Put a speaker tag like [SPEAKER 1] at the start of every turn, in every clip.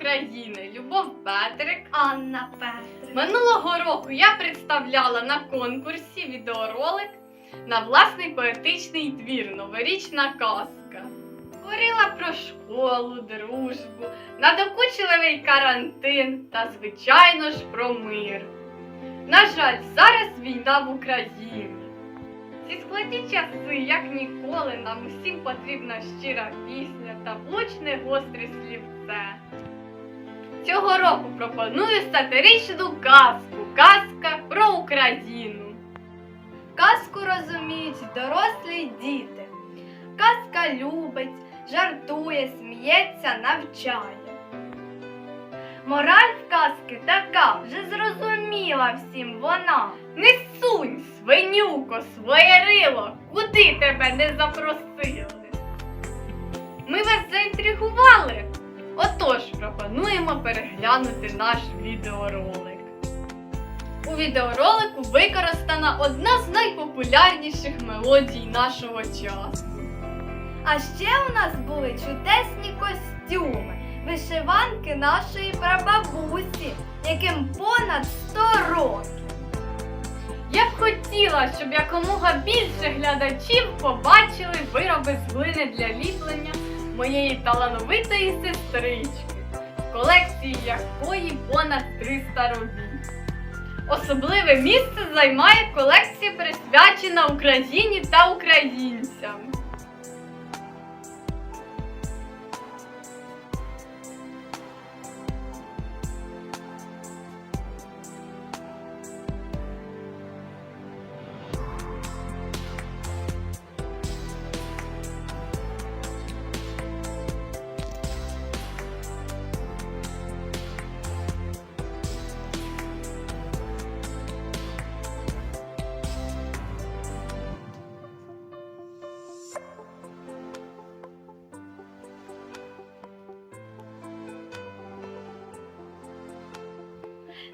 [SPEAKER 1] України. Любов Петрик.
[SPEAKER 2] Анна Петрик.
[SPEAKER 1] Минулого року я представляла на конкурсі відеоролик на власний поетичний твір Новорічна казка. Говорила про школу, дружбу, надокучливий карантин та, звичайно ж, про мир. На жаль, зараз війна в Україні. Ці складні часи, як ніколи, нам усім потрібна щира пісня та влучне гостре слівце. Цього року пропоную сатиричну казку. Казка про Україну.
[SPEAKER 2] Казку розуміють дорослі діти. Казка любить, жартує, сміється, навчає. Мораль казки така, вже зрозуміла всім вона.
[SPEAKER 1] Не сунь, свинюко, своє рило, куди тебе не запросили. Ми вас заінтригували. Отож, пропонуємо переглянути наш відеоролик. У відеоролику використана одна з найпопулярніших мелодій нашого часу.
[SPEAKER 2] А ще у нас були чудесні костюми, вишиванки нашої прабабусі, яким понад 100 років.
[SPEAKER 1] Я б хотіла, щоб якомога більше глядачів побачили вироби з глини для ліплення моєї талановитої сестрички, колекції якої понад 300 робіт. Особливе місце займає колекція, присвячена Україні та українцям.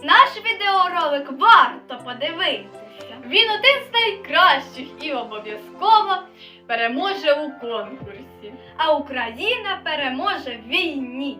[SPEAKER 2] Наш відеоролик варто подивитися.
[SPEAKER 1] Він один з найкращих і обов'язково переможе у конкурсі.
[SPEAKER 2] А Україна переможе в війні.